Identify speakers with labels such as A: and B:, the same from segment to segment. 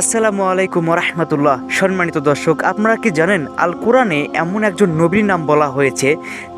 A: আসসালামু আলাইকুম রহমতুল্লাহ সম্মানিত দর্শক, আপনারা কি জানেন, আল কোরআনে এমন একজন নবীর নাম বলা হয়েছে,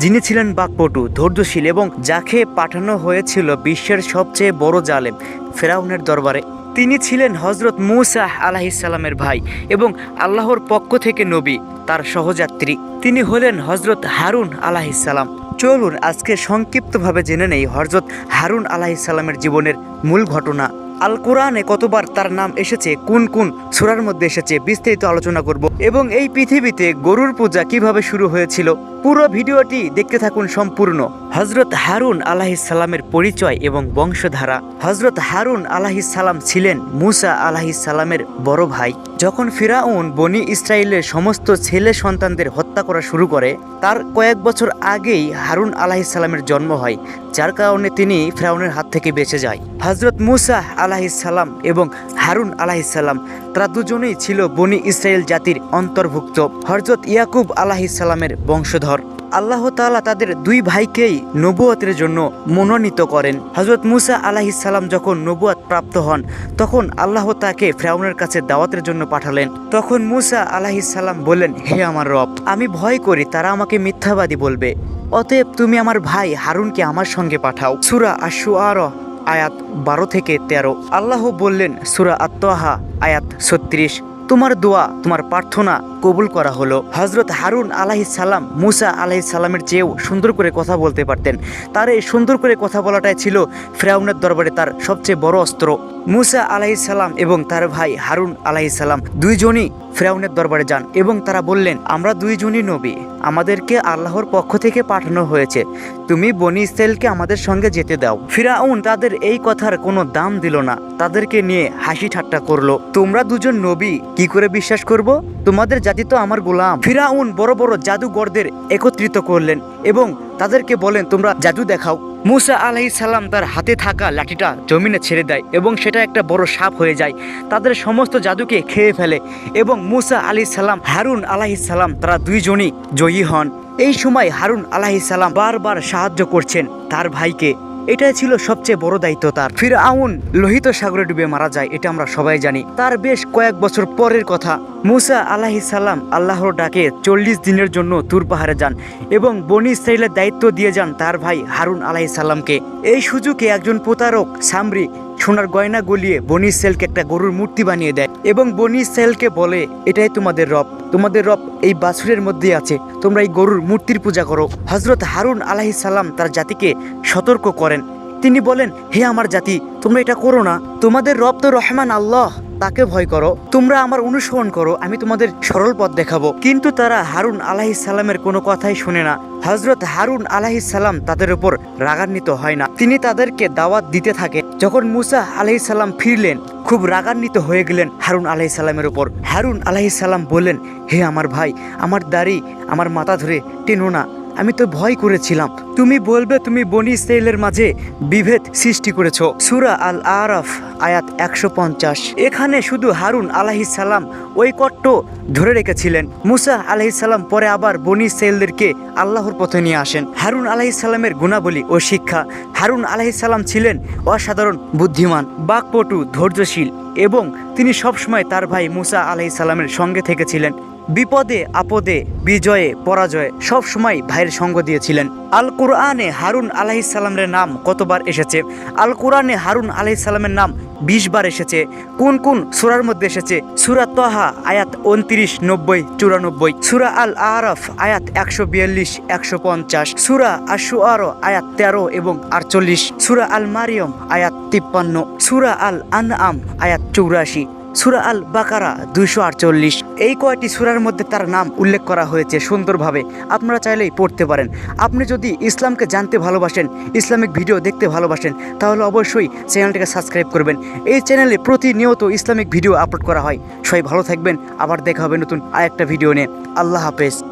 A: যিনি ছিলেন বাকপটু, ধৈর্যশীল এবং যাকে পাঠানো হয়েছিল বিশ্বের সবচেয়ে বড় জালেম, ফেরাউনের দরবারে। তিনি ছিলেন হজরত মুসাহ আলাহিসাল্লামের ভাই এবং আল্লাহর পক্ষ থেকে নবী, তার সহযাত্রী। তিনি হলেন হজরত হারুন আলাহিসাল্লাম চলুন আজকে সংক্ষিপ্তভাবে জেনে নেই হজরত হারুন আলাহিসাল্লামের জীবনের মূল ঘটনা। আল কোরআনে কতবার তার নাম এসেছে, কোন কোন সুরার মধ্যে এসেছে, বিস্তারিত আলোচনা করব। এবং এই পৃথিবীতে গরুর পূজা কীভাবে শুরু হয়েছিল, পুরো ভিডিওটি দেখতে থাকুন সম্পূর্ণ। হজরত হারুন আলাহিসাল্লামের পরিচয় এবং বংশধারা। হজরত হারুন আলাহিসাল্লাম ছিলেন মুসা আলাহিসাল্লামের বড় ভাই। যখন ফিরাউন বনি ইসরায়েলের সমস্ত ছেলে সন্তানদের হত্যা করা শুরু করে, তার কয়েক বছর আগেই হারুন আলাহিসাল্লামের জন্ম হয়, যার কারণে তিনি ফিরাউনের হাত থেকে বেঁচে যায়। হজরত মুসা আলাহিসাল্লাম এবং হারুন আলাহিসাল্লাম তারা দুজনেই ছিল বনি ইসরায়েল জাতির অন্তর্ভুক্ত। হজরত ইয়াকুব আলাহিসাল্লামের বংশধর। আল্লাহ তাআলা তাদের দুই ভাইকেই নবুয়তের জন্য মনোনীত করেন। হজরত মুসা আলাহিসাল্লাম যখন নবুয়াত প্রাপ্ত হন, তখন আল্লাহ তাকে ফ্রাউনের কাছে দাওয়াতের জন্য পাঠালেন। তখন মুসা আলাহিসাল্লাম বললেন, হে আমার রব, আমি ভয় করি, তারা আমাকে মিথ্যাবাদী বলবে। অতএব তুমি আমার ভাই হারুনকে আমার সঙ্গে পাঠাও। সুরা আশু আর আয়াত বারো থেকে তেরো। আল্লাহ বললেন, সুরা আত্মহা আয়াত ছত্রিশ। তোমার দোয়া, তোমার প্রার্থনা কবুল করা হলো। হজরত হারুন আলাহি সালাম মুসা আলাহি সালামের চেয়েও সুন্দর করে কথা বলতে পারতেন। তার এই সুন্দর করে কথা বলাটাই ছিল ফ্রাউনের দরবারে তার সবচেয়ে বড় অস্ত্র। মুসা আলাহি সালাম এবং তার ভাই হারুন আলাহি সালাম দুইজনই ফ্রাউনের দরবারে যান এবং তারা বললেন, আমরা দুইজনই নবী। আমাদেরকে আল্লাহর পক্ষ থেকে পাঠানো হয়েছে। তুমি বনি ইসরায়েলকে আমাদের সঙ্গে যেতে দাও। ফিরাউন তাদের এই কথার কোনো দাম দিল না। তাদেরকে নিয়ে হাসি ঠাট্টা করল। তোমরা দুজন নবী, কি করে বিশ্বাস করব? তোমাদের জাতি তো আমার গোলাম। ফিরাউন বড় বড় জাদুগরদের একত্রিত করলেন এবং তাদেরকে বলেন, তোমরা জাদু দেখাও। মুসা আলাহি সাল্লাম তার হাতে থাকা লাঠিটা জমিনে ছেড়ে দেয় এবং সেটা একটা বড় সাপ হয়ে যায়। তাদের সমস্ত জাদুকে খেয়ে ফেলে এবং মুসা আলি সাল্লাম হারুন আলাহি সাল্লাম তারা দুইজনই জয়ী হন। এই সময় হারুন আলাহি সাল্লাম বারবার সাহায্য করছেন তার ভাইকে। এটাই ছিল সবচেয়ে বড় দায়িত্ব তার। ফির আউন লোহিত সাগরে ডুবে মারা যায়, এটা আমরা সবাই জানি। তার বেশ কয়েক বছর পরের কথা, মুসা আলাহি সাল্লাম আল্লাহর ডাকে চল্লিশ দিনের জন্য তুর পাহাড়ে যান এবং বনি সাইলের দায়িত্ব দিয়ে যান তার ভাই হারুন আলাহি সাল্লামকে এই সুযোগে একজন প্রতারক, সামরি সোনার গয়না গলিয়ে বনি সেলকে একটা গরুর মূর্তি বানিয়ে দেয় এবং বনি সেলকে বলে, এটাই তোমাদের রব। তোমাদের রব এই বাছুরের মধ্যে আছে। তোমরা এই গরুর মূর্তির পূজা করো। হজরত হারুন আলাহি সাল্লাম তার জাতিকে সতর্ক করেন। তিনি বলেন, হে আমার জাতি, তোমরা এটা করো না। তোমাদের রব তো রহমান আল্লাহ। তাকে ভয় করো। তোমরা আমার অনুসরণ করো, আমি তোমাদের সরল পথ দেখাবো। কিন্তু তারা হারুন আলাহি সাল্লামের কোনো কথাই শুনে না। হজরত হারুন আলাহি সাল্লাম তাদের উপর রাগান্বিত হয় না। তিনি তাদেরকে দাওয়াত দিতে থাকে যখন মুসা আলাহি সাল্লাম ফিরলেন, খুব রাগান্বিত হয়ে গেলেন হারুন আলাহি সাল্লামের উপর। হারুন আলাহি সাল্লাম বললেন, হে আমার ভাই, আমার দাড়ি, আমার মাথা ধরে টেনো না। আমি তো ভয় করেছিলাম। তুমি বলবে তুমি বনি ইসরায়েলের মাঝে বিভেদ সৃষ্টি করেছ। সুরা আল আরফ আয়াত একশো পঞ্চাশ। এখানে শুধু হারুন সাল্লাম ওই কট্ট ধরে রেখেছিলেন। মুসা সাল্লাম পরে আবার বনি ইসরায়েলদেরকে আল্লাহর পথে নিয়ে আসেন। হারুন আলাহি সাল্লামের গুণাবলী ও শিক্ষা। হারুন সাল্লাম ছিলেন অসাধারণ বুদ্ধিমান, বাকপটু, ধৈর্যশীল এবং তিনি সবসময় তার ভাই মুসা আলাহি সাল্লামের সঙ্গে থেকেছিলেন। বিপদে, আপদে, বিজয়ে, পরাজয়ে সব সময় ভাইয়ের সঙ্গ দিয়েছিলেন। আল কোরআনে হারুন আলাহিসাল্লামের নাম কতবার এসেছে? আল কোরআনে হারুন আলাহিসাল্লামের নাম বিশ বার এসেছে। কোন কোন সুরার মধ্যে এসেছে? সুরা তহা, আয়াত উনত্রিশ নব্বই, চুরানব্বই। সুরা আল আরফ, আয়াত একশো বিয়াল্লিশ, একশো পঞ্চাশ। সুরা আশু আরও আয়াত তেরো এবং আটচল্লিশ। সুরা আল মারিয়ম, আয়াত তিপ্পান্ন। সুরা আল আনআম, আয়াত চৌরাশি। সুরা আল বাকারা দুইশো আটচল্লিশ। এই কয়টি সুরার মধ্যে তার নাম উল্লেখ করা হয়েছে সুন্দরভাবে। আপনারা চাইলেই পড়তে পারেন। আপনি যদি ইসলামকে জানতে ভালোবাসেন, ইসলামিক ভিডিও দেখতে ভালোবাসেন, তাহলে অবশ্যই চ্যানেলটিকে সাবস্ক্রাইব করবেন। এই চ্যানেলে প্রতিনিয়ত ইসলামিক ভিডিও আপলোড করা হয়। সবাই ভালো থাকবেন। আবার দেখা হবে নতুন আরেকটা ভিডিও নিয়ে। আল্লাহ হাফেজ।